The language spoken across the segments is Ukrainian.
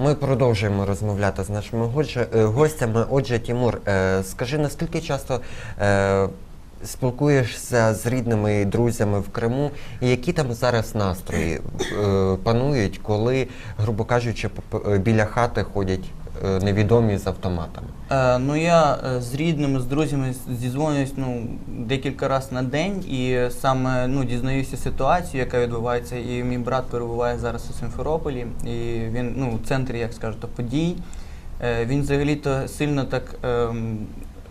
Ми продовжуємо розмовляти з нашими е, гостями. Отже, Тімур, е, скажи, наскільки часто е, спілкуєшся з рідними і друзями в Криму, і які там зараз настрої панують, коли, грубо кажучи, біля хати ходять невідомі з автоматами? Е, ну я е, з рідними, з друзями зізвонююсь ну, декілька разів на день і саме ну, дізнаюся ситуацію, яка відбувається. І мій брат перебуває зараз у Симферополі, і він ну, в центрі, як скажете, подій. Е, він взагалі-то сильно так ем,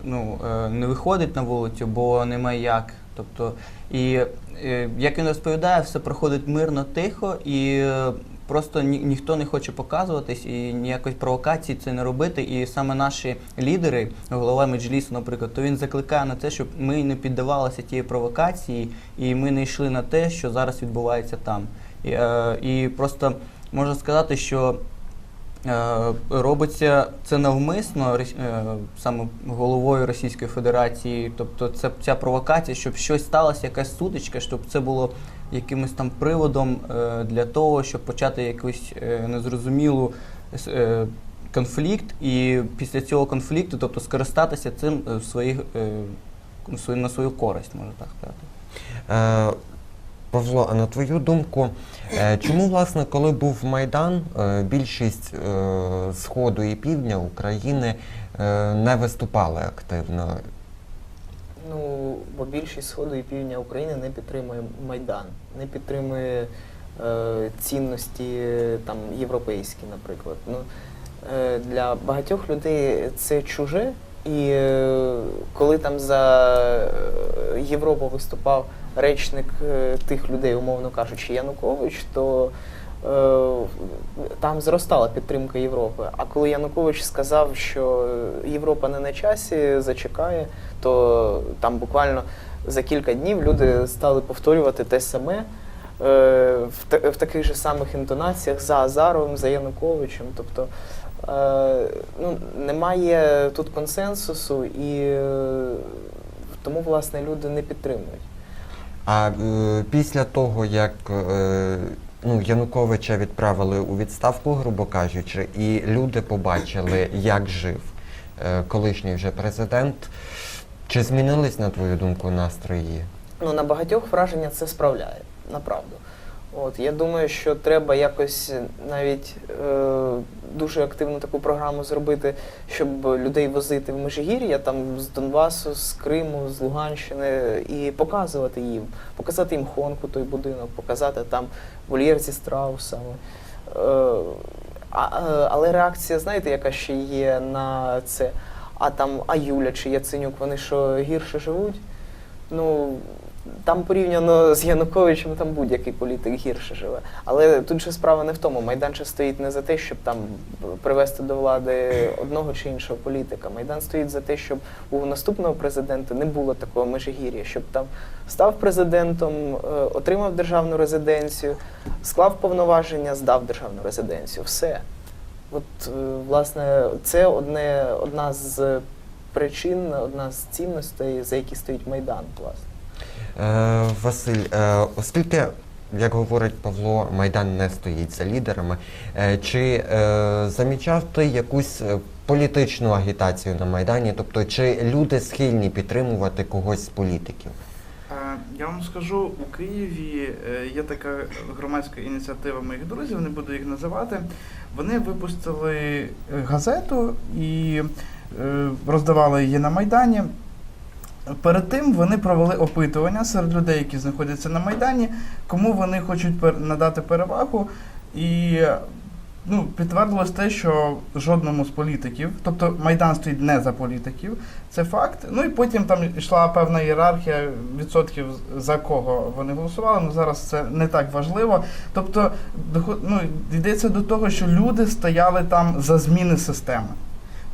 ну, е, не виходить на вулицю, бо немає як. Тобто, і е, як він розповідає, все проходить мирно, тихо, і е, просто ні, ніхто не хоче показуватись і ніякої провокації це не робити. І саме наші лідери, голова Меджлісу, наприклад, то він закликає на те, щоб ми не піддавалися тієї провокації, і ми не йшли на те, що зараз відбувається там. І, е, і просто можна сказати, що Е, Робиться це навмисно е, саме головою Російської Федерації. Тобто це ця провокація, щоб щось сталося, якась сутичка, щоб це було якимось там приводом е, для того, щоб почати якусь е, незрозумілу е, конфлікт, і після цього конфлікту, тобто скористатися цим в своїх на свою користь, можна так сказати. Е, Павло, а на твою думку, е, чому, власне, коли був Майдан, е, більшість е, Сходу і Півдня України е, не виступали активно? Ну, бо більшість Сходу і Півдня України не підтримує Майдан, не підтримує е, цінності там, європейські, наприклад. Ну, е, для багатьох людей це чуже, і е, коли там за е, Європу виступав речник е, тих людей, умовно кажучи, Янукович, то там зростала підтримка Європи. А коли Янукович сказав, що Європа не на часі, зачекає, то там буквально за кілька днів люди стали повторювати те саме е, в, та- в таких же самих інтонаціях за Азаровим, за Януковичем. Тобто е, ну, немає тут консенсусу, і е, тому, власне, люди не підтримують. А е, після того, як е, ну, Януковича відправили у відставку, грубо кажучи, і люди побачили, як жив е, колишній вже президент, чи змінились, на твою думку, настрої? ну, на багатьох враження це справляє, направду. От, я думаю, що треба якось навіть е, дуже активну таку програму зробити, щоб людей возити в Межигір'я, там з Донбасу, з Криму, з Луганщини, і показувати їм, показати їм Хонку, той будинок, показати там вольєр зі страусами. Е, а, е, але реакція, знаєте, яка ще є на це? А там а Юля чи Яценюк, вони що гірше живуть? Ну, там порівняно з Януковичем, там будь-який політик гірше живе. Але тут же справа не в тому. Майдан же стоїть не за те, щоб там привести до влади одного чи іншого політика. Майдан стоїть за те, щоб у наступного президента не було такого межигір'я, щоб там став президентом, е, отримав державну резиденцію, склав повноваження, здав державну резиденцію. Все. От, е, власне, це одне, одна з причин, одна з цінностей, за які стоїть Майдан, власне. Е, Василь, е, оскільки, як говорить Павло, Майдан не стоїть за лідерами, е, чи замічав ти якусь політичну агітацію на Майдані? Тобто, чи люди схильні підтримувати когось з політиків? Я вам скажу, у Києві є така громадська ініціатива моїх друзів, не буду їх називати. Вони випустили газету і роздавали її на Майдані. Перед тим вони провели опитування серед людей, які знаходяться на Майдані, кому вони хочуть надати перевагу. І ну, підтвердилось те, що жодному з політиків, тобто Майдан стоїть не за політиків, це факт. Ну і потім там йшла певна ієрархія відсотків за кого вони голосували. Ну зараз це не так важливо. Тобто, ну, йдеться до того, що люди стояли там за зміни системи.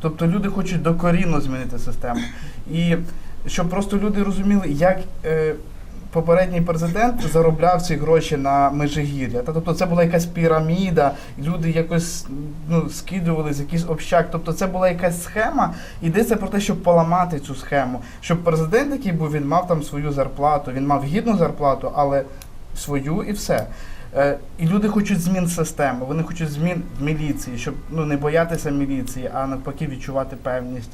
Тобто люди хочуть докорінно змінити систему. І щоб просто люди розуміли, як е, попередній президент заробляв ці гроші на Межигір'я. Та, тобто це була якась піраміда, люди якось ну, скидували з якийсь общак. Тобто це була якась схема. Йдеться про те, щоб поламати цю схему. Щоб президент, який був, він мав там свою зарплату, він мав гідну зарплату, але свою і все. Е, І люди хочуть змін системи, вони хочуть змін в міліції, щоб ну, не боятися міліції, а навпаки відчувати певність.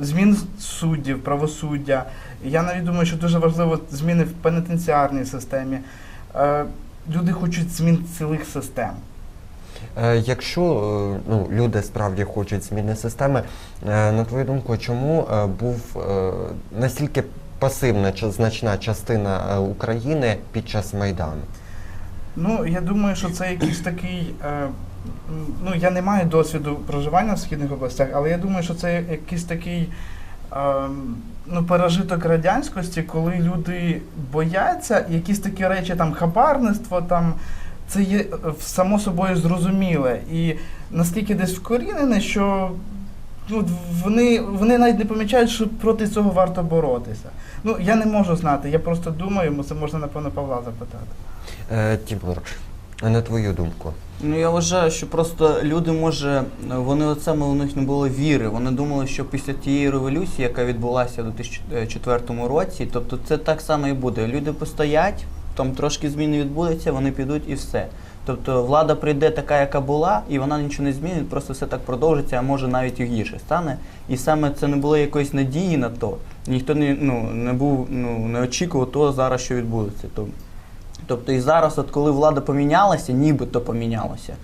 Змін суддів, правосуддя. Я навіть думаю, що дуже важливо зміни в пенітенціарній системі. Е, Люди хочуть змін цілих систем. Е, Якщо е, ну, люди справді хочуть зміни системи, на твою думку, чому був настільки пасивна чи значна частина України під час Майдану? Ну, я думаю, що це якийсь такий. Ну, я не маю досвіду проживання в східних областях, але я думаю, що це якийсь такий е, ну, пережиток радянськості, коли люди бояться, якісь такі речі, там хабарництво, там. Це є е, само собою зрозуміле. І наскільки десь вкорінене, що ну, вони, вони навіть не помічають, що проти цього варто боротися. Ну, я не можу знати, я просто думаю, це можна, напевно, Павла запитати. Е, Тимур, на твою думку. Ну я вважаю, що просто люди може вони от у них не було віри. Вони думали, що після тієї революції, яка відбулася у 2004 році, тобто це так само і буде. Люди постоять, там трошки зміни відбудеться, вони підуть і все. Тобто влада прийде така, яка була, і вона нічого не змінить, просто все так продовжиться, а може навіть і гірше стане. І саме це не було якоїсь надії на то. Ніхто не, ну, не був, ну, не очікував того зараз, що відбудеться. Тобто, Тобто і зараз, от коли влада помінялася, нібито помінялася,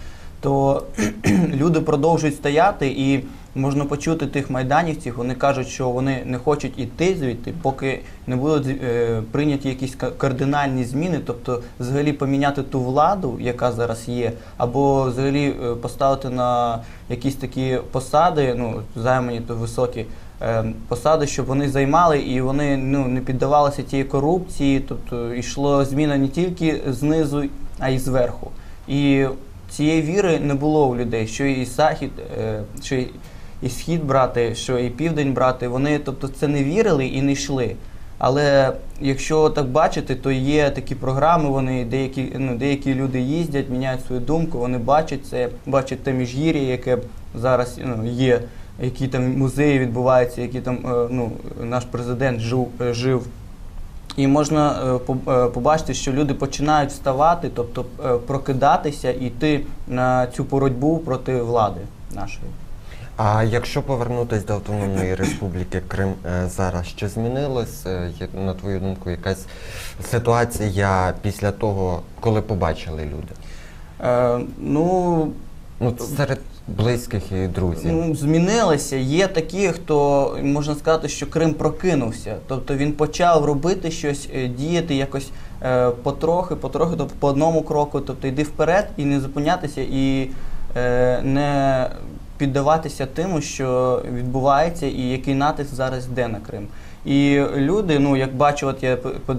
то люди продовжують стояти і можна почути тих майданівців, вони кажуть, що вони не хочуть іти звідти, поки не будуть е, прийняті якісь кардинальні зміни, тобто взагалі поміняти ту владу, яка зараз є, або взагалі е, поставити на якісь такі посади, ну, займані то високі е, посади, щоб вони займали і вони ну, не піддавалися тієї корупції, тобто йшло зміна не тільки знизу, а й зверху. І цієї віри не було у людей, що і захід, е, що і- схід брати, що і південь брати. Вони тобто це не вірили і не йшли. Але якщо так бачити, то є такі програми, вони деякі, ну, деякі люди їздять, міняють свою думку, вони бачать це, бачать те міжгір'я, яке зараз ну, є, які там музеї відбуваються, які там е, ну, наш президент жив, е, жив. І можна е, е, побачити, що люди починають вставати, тобто е, прокидатися і йти на цю боротьбу проти влади нашої. А якщо повернутися до Автономної Республіки Крим зараз, що змінилось, на твою думку, якась ситуація після того, коли побачили люди? Е, ну, Ну, серед близьких і друзів. Ну, змінилося. Є такі, хто можна сказати, що Крим прокинувся. Тобто він почав робити щось, е, діяти якось е, потрохи, потрохи, тобто по одному кроку, тобто йди вперед і не зупинятися, і е, не піддаватися тиму, що відбувається, і який натиск зараз йде на Крим. І люди, ну як бачу, от я по-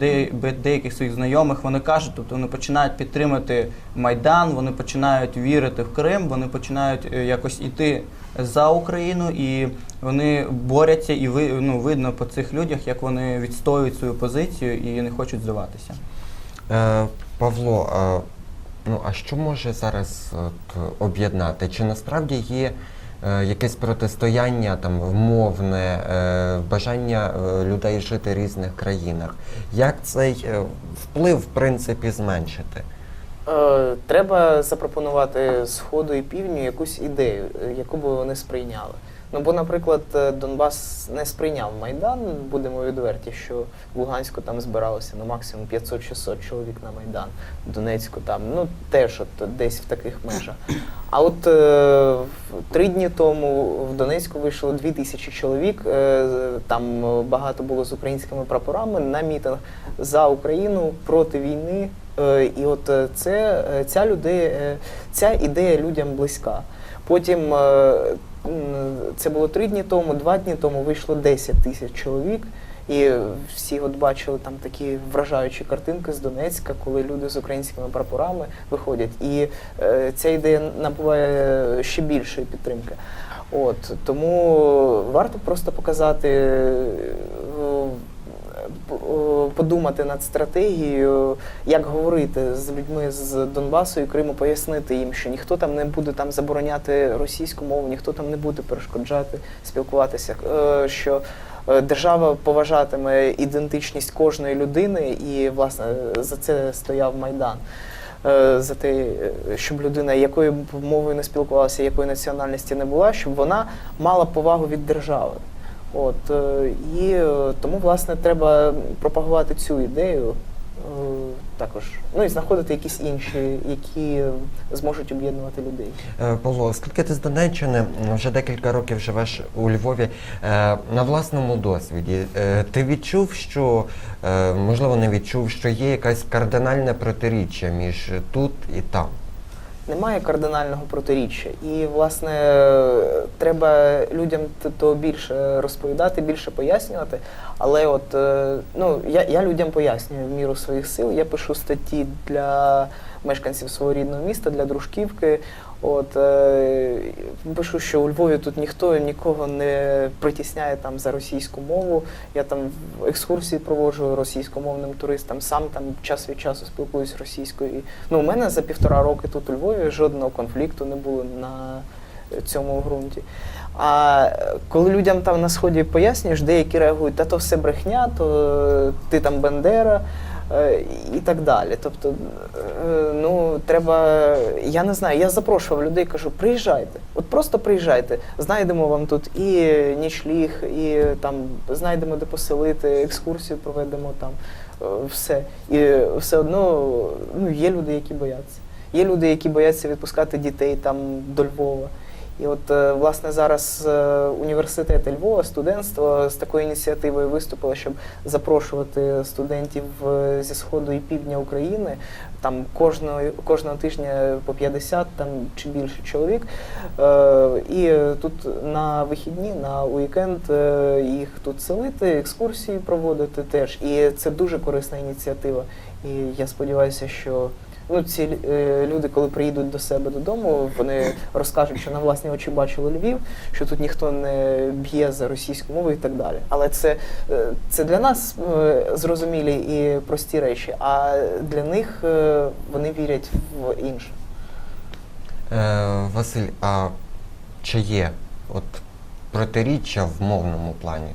деяких своїх знайомих, вони кажуть, тобто вони починають підтримати Майдан, вони починають вірити в Крим, вони починають е, якось іти за Україну, і вони борються, і ви ну видно по цих людях, як вони відстоюють свою позицію і не хочуть здаватися. Е, Павло, е, ну а що може зараз об'єднати? Чи насправді є якесь протистояння там вмовне, е, бажання е, людей жити в різних країнах? Як цей е, вплив в принципі зменшити? Е, Треба запропонувати Сходу і півдню якусь ідею, е, яку би вони сприйняли. Ну, бо, наприклад, е, Донбас не сприйняв Майдан, будемо відверті, що в Луганську там збиралося ну, максимум 500-600 чоловік на Майдан, в Донецьку там, ну теж от десь в таких межах. А от е, три дні тому в Донецьку вийшло 2000 чоловік, е, там багато було з українськими прапорами на мітинг за Україну проти війни. Е, І от е, це е, ця людей, ця ідея людям близька. Потім це було три дні тому, два дні тому вийшло 10 тисяч чоловік. І всі от бачили там такі вражаючі картинки з Донецька, коли люди з українськими прапорами виходять. І е, ця ідея набуває ще більшої підтримки. От тому варто просто показати, подумати над стратегією, як говорити з людьми з Донбасу і Криму, пояснити їм, що ніхто там не буде там забороняти російську мову, ніхто там не буде перешкоджати спілкуватися. е, Що е, держава поважатиме ідентичність кожної людини, і власне за це стояв майдан. Е, За те, е, щоб людина, якою б мовою не спілкувалася, якої національності не була, щоб вона мала повагу від держави. От е, і е, тому, власне, треба пропагувати цю ідею е, також. Ну і знаходити якісь інші, які зможуть об'єднувати людей. Павло, оскільки ти з Донеччини вже декілька років живеш у Львові, на власному досвіді, ти відчув, що можливо не відчув, що є якесь кардинальне протиріччя між тут і там. Немає кардинального протиріччя. І, власне, треба людям то більше розповідати, більше пояснювати. Але от е, ну, я, я людям пояснюю в міру своїх сил. Я пишу статті для мешканців свого рідного міста, для дружківки. От е, пишу, що у Львові тут ніхто нікого не притісняє там за російську мову. Я там екскурсії проводжу російськомовним туристам, сам там час від часу спілкуюсь російською. Ну, у мене за півтора роки тут у Львові жодного конфлікту не було на цьому ґрунті. А коли людям там на сході пояснюєш, деякі реагують, та то все брехня, то ти там Бендера е, і так далі. Тобто, е, ну треба, я не знаю, я запрошував людей, кажу, приїжджайте, от просто приїжджайте, знайдемо вам тут і нічліг, і там знайдемо де поселити, екскурсію проведемо там, е, все. І все одно ну, є люди, які бояться. Є люди, які бояться відпускати дітей там до Львова. І от е, власне зараз е, університет Львова, студентство з такою ініціативою виступило, щоб запрошувати студентів е, зі сходу і півдня України. Там кожного кожного тижня по 50 там чи більше чоловік. І тут на вихідні, на уікенд їх тут селити, екскурсії проводити теж. І це дуже корисна ініціатива. І я сподіваюся, що ну, ці е, люди, коли приїдуть до себе додому, вони розкажуть, що на власні очі бачили Львів, що тут ніхто не б'є за російську мову і так далі. Але це, е, це для нас е, зрозумілі і прості речі, а для них е, вони вірять в інше. Е, Василь, а чи є от протиріччя в мовному плані?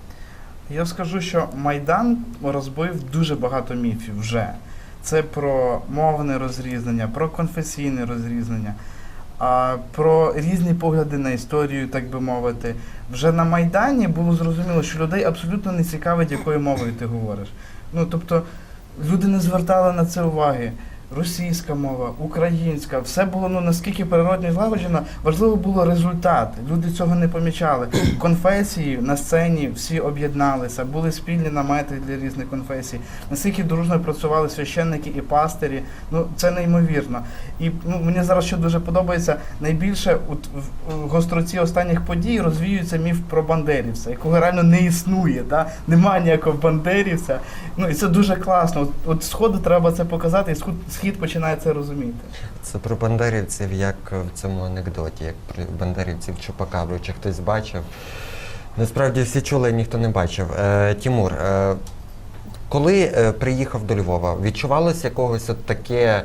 Я скажу, що Майдан розбив дуже багато міфів вже. Це про мовне розрізнення, про конфесійне розрізнення, а, про різні погляди на історію, так би мовити. Вже на Майдані було зрозуміло, що людей абсолютно не цікавить, якою мовою ти говориш. Ну тобто люди не звертали на це уваги. Російська мова, українська, все було ну наскільки природно злагоджено. Важливо було результат. Люди цього не помічали. Конфесії на сцені всі об'єдналися, були спільні намети для різних конфесій. Наскільки дружно працювали священники і пастирі. Ну це неймовірно. І ну, мені зараз що дуже подобається, найбільше от, в, гостроці останніх подій розвіюється міф про бандерівця, якого реально не існує. Да? Немає ніякого бандерівця. Ну і це дуже класно. От, от сходу треба це показати, і схід, схід починає це розуміти. Це про бандерівців, як в цьому анекдоті, як про бандерівців Чупакабру, чи хтось бачив. Насправді всі чули, ніхто не бачив. Е, Тімур, е, коли е, приїхав до Львова, відчувалось якогось от таке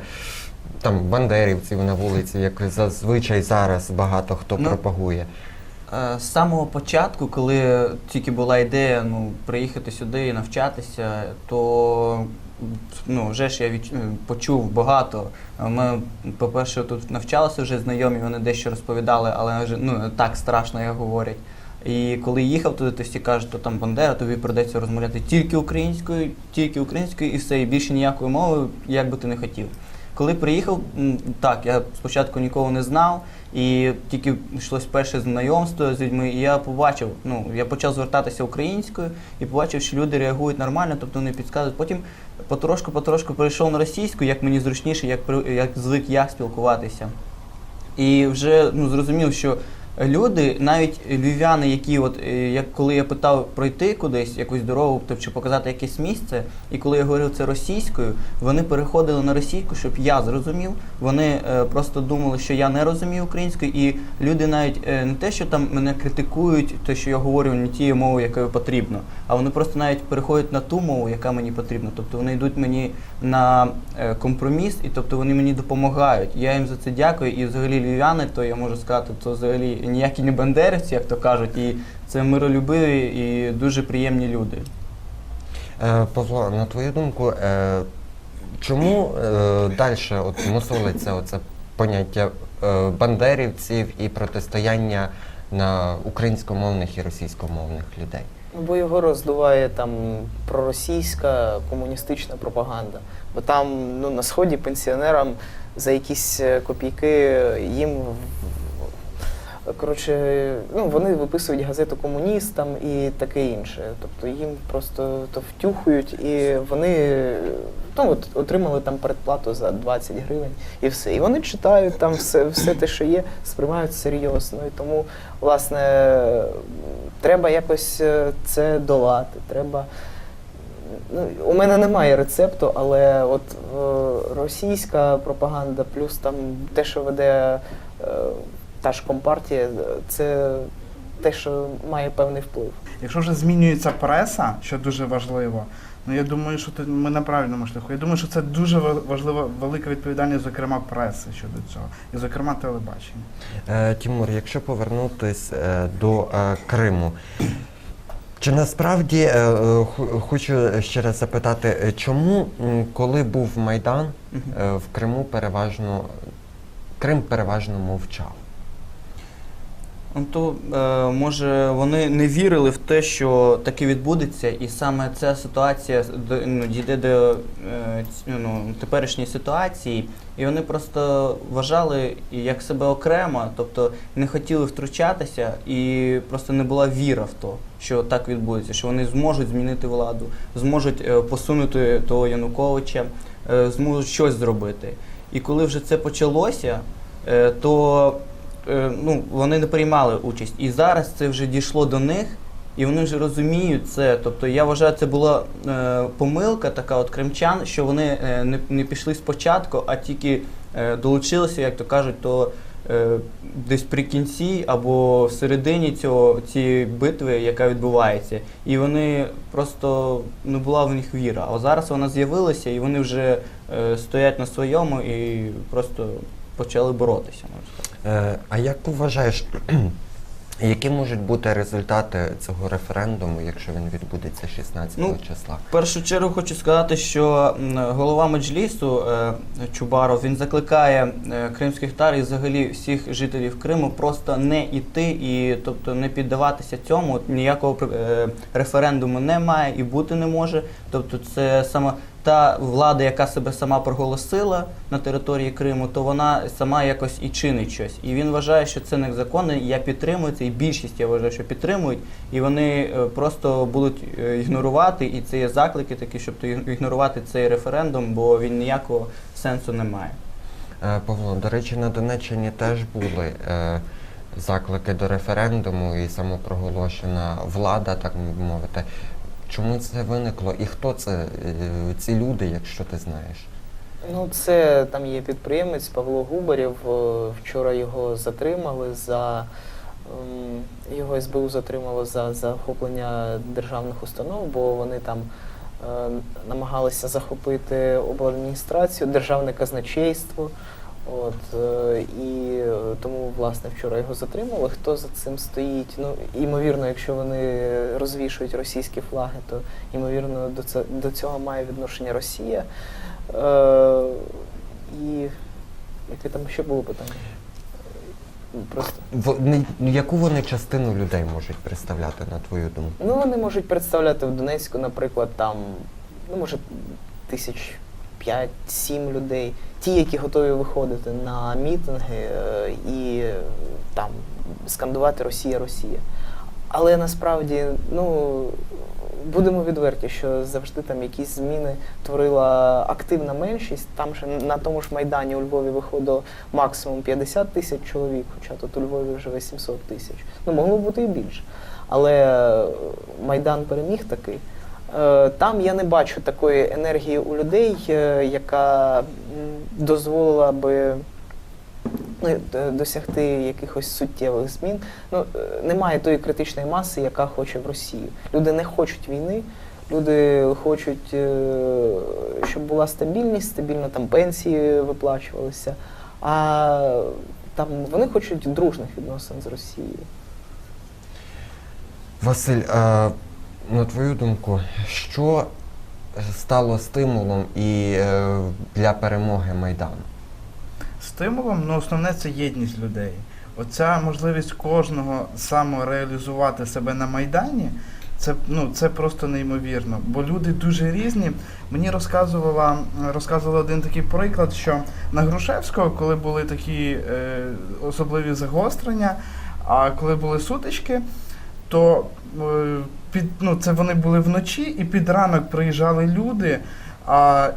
там бандерівців на вулиці, як зазвичай зараз багато хто Ну, пропагує. Е, З самого початку, коли тільки була ідея ну, приїхати сюди і навчатися, то ну, вже ж я відч... е, почув багато. Е, Ми, по-перше, тут навчалися вже знайомі, вони дещо розповідали, але ну, так страшно, як говорять. І коли їхав туди, то всі кажуть, то там Бандера, тобі придеться розмовляти тільки українською, тільки українською і все, і більше ніякої мови, як би ти не хотів. Коли приїхав, так, я спочатку нікого не знав, і тільки йшлось перше знайомство з людьми, і я побачив, ну, я почав звертатися українською і побачив, що люди реагують нормально, тобто вони підказують. Потім потрошку-потрошку перейшов на російську, як мені зручніше, як, як звик я спілкуватися. І вже ну, зрозумів, що люди, навіть львів'яни, які, от, е, як коли я питав пройти кудись якусь дорогу, тобто, чи показати якесь місце, і коли я говорив це російською, вони переходили на російську, щоб я зрозумів. Вони е, просто думали, що я не розумію українською, і люди навіть е, не те, що там мене критикують, те, що я говорю не тією мовою, якою потрібно, а вони просто навіть переходять на ту мову, яка мені потрібна. Тобто вони йдуть мені на компроміс, і тобто вони мені допомагають. Я їм за це дякую. І взагалі львів'яни, то я можу сказати, то взагалі ніякі не бандерівці, як то кажуть, і це миролюбиві і дуже приємні люди. Е, Павло, на твою думку, е, чому е, далі от мусолиться оце поняття е, бандерівців і протистояння на українськомовних і російськомовних людей? Ну, бо його роздуває там проросійська комуністична пропаганда. Бо там ну, на сході пенсіонерам за якісь е, копійки їм коротше, ну, вони виписують газету комуністам і таке інше. Тобто їм просто то втюхують, і вони ну, от, отримали там передплату за 20 гривень і все. І вони читають там все, все те, що є, сприймають серйозно. І тому, власне, треба якось е, це долати. Треба. Ну, у мене немає рецепту, але от е, російська пропаганда, плюс там те, що веде е, та ж компартія, це те, що має певний вплив. Якщо вже змінюється преса, що дуже важливо, ну я думаю, що тут ми на правильному шляху. Я думаю, що це дуже важлива велика відповідальність, зокрема, преси щодо цього, і зокрема телебачення. Е, Тимур, якщо повернутись е, до е, Криму, чи насправді хочу ще раз запитати, чому, коли був Майдан, в Криму переважно Крим переважно мовчав? Ну, То е, може вони не вірили в те, що таке відбудеться, і саме ця ситуація ну, дійде до е, ну, теперішньої ситуації, і вони просто вважали як себе окремо, тобто не хотіли втручатися, і просто не була віра в то, що так відбудеться, що вони зможуть змінити владу, зможуть е, посунути того Януковича, зможуть щось зробити. І коли вже це почалося, то ну, вони не приймали участь. І зараз це вже дійшло до них, і вони вже розуміють це. Тобто я вважаю, це була е, помилка така от кримчан, що вони е, не, не пішли спочатку, а тільки е, долучилися, як то кажуть, то е, десь при кінці або в середині цього цієї битви, яка відбувається. І вони просто не була в них віра. А зараз вона з'явилася, і вони вже е, стоять на своєму і просто почали боротися. Е, А як ти вважаєш, які можуть бути результати цього референдуму, якщо він відбудеться 16 Ну, числа? В першу чергу хочу сказати, що голова Меджлісу е, Чубаров він закликає е, кримських тар і взагалі всіх жителів Криму просто не йти і тобто не піддаватися цьому. Ніякого е, референдуму немає і бути не може. Тобто, це саме та влада, яка себе сама проголосила на території Криму, то вона сама якось і чинить щось. І він вважає, що це незаконно. і Я підтримую це, і більшість я вважаю, що підтримують, і вони е, просто будуть е, ігнорувати. І це є заклики такі, щоб ігн- ігнорувати цей референдум, бо він ніякого сенсу не має. Е, Павло, до речі, на Донеччині теж були е, заклики до референдуму і самопроголошена влада, так мовити. Чому це виникло і хто це е, ці люди, якщо ти знаєш? Ну, це там є підприємець Павло Губарєв. е, Вчора його затримали за ем, його СБУ затримало за захоплення державних установ, бо вони там е, намагалися захопити обладміністрацію, державне казначейство. От, і власне, вчора його затримали. Хто за цим стоїть? Ну, ймовірно, якщо вони розвішують російські флаги, то ймовірно до, це, до цього має відношення Росія. Е, і яке там ще було питання? Просто. В, не- яку вони частину людей можуть представляти, на твою думку? Ну, вони можуть представляти в Донецьку, наприклад, там, ну, може, тисяч п'ять-сім людей. Ті, які готові виходити на мітинги е, і е, там скандувати Росія, Росія. Але насправді, ну, будемо відверті, що завжди там якісь зміни творила активна меншість. Там же на тому ж Майдані у Львові виходило максимум 50 тисяч чоловік, хоча тут у Львові вже 800 тисяч. Ну, могло бути і більше. Але Майдан переміг такий. Е, Там я не бачу такої енергії у людей, е, яка дозволила би ну, досягти якихось суттєвих змін. Ну, е, немає тої критичної маси, яка хоче в Росії. Люди не хочуть війни, люди хочуть, щоб була стабільність, стабільно там пенсії виплачувалися. А там вони хочуть дружних відносин з Росією. Василь, е, на твою думку, що стало стимулом і е, для перемоги Майдану? Стимулом, ну основне це єдність людей. Оця можливість кожного самореалізувати себе на Майдані, це, ну, це просто неймовірно. Бо люди дуже різні. Мені розказувала, розказувала один такий приклад, що на Грушевського, коли були такі е, особливі загострення, а коли були сутички, то е, під, ну, це вони були вночі, і під ранок приїжджали люди а,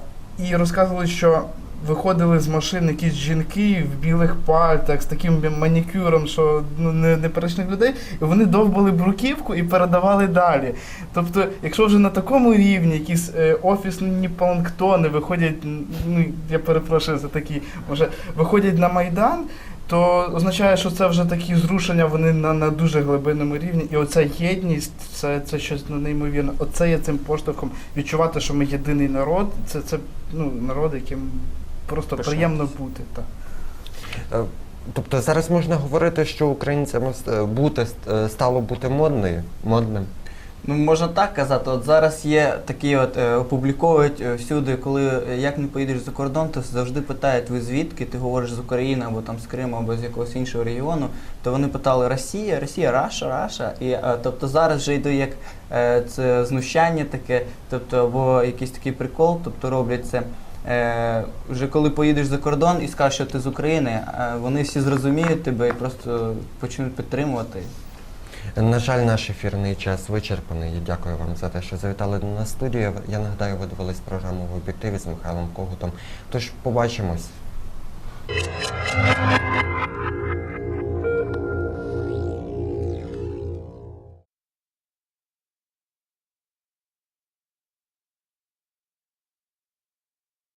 і розказували, що виходили з машин якісь жінки в білих пальтах з таким манікюром, що ну, не, неперечних людей, і вони довбали бруківку і передавали далі. Тобто, якщо вже на такому рівні якісь е, офісні планктони виходять, ну я перепрошую за такі, може, виходять на Майдан. То означає, що це вже такі зрушення, вони на, на дуже глибинному рівні. І оця єдність, це, це щось ну, неймовірне. Оце є цим поштовхом відчувати, що ми єдиний народ. Це, це ну, народ, яким просто Пишатись. приємно бути. Так. Е, Тобто зараз можна говорити, що українцям е, бути е, стало бути модною, модним. Ну, можна так казати, от зараз є такі от е, опубліковують е, всюди, коли е, як не поїдеш за кордон, то завжди питають, ви звідки, ти говориш з України або там з Криму, або з якогось іншого регіону, то вони питали Росія, Росія, Раша, Раша. І е, тобто зараз вже йде як е, це знущання таке, тобто або якийсь такий прикол, тобто роблять це. Е, вже коли поїдеш за кордон і скажеш, що ти з України, е, вони всі зрозуміють тебе і просто почнуть підтримувати. На жаль, наш ефірний час вичерпаний. Я дякую вам за те, що завітали до нас студію. Я нагадаю, ви дивились програму в об'єктиві з Михайлом Когутом. Тож побачимось.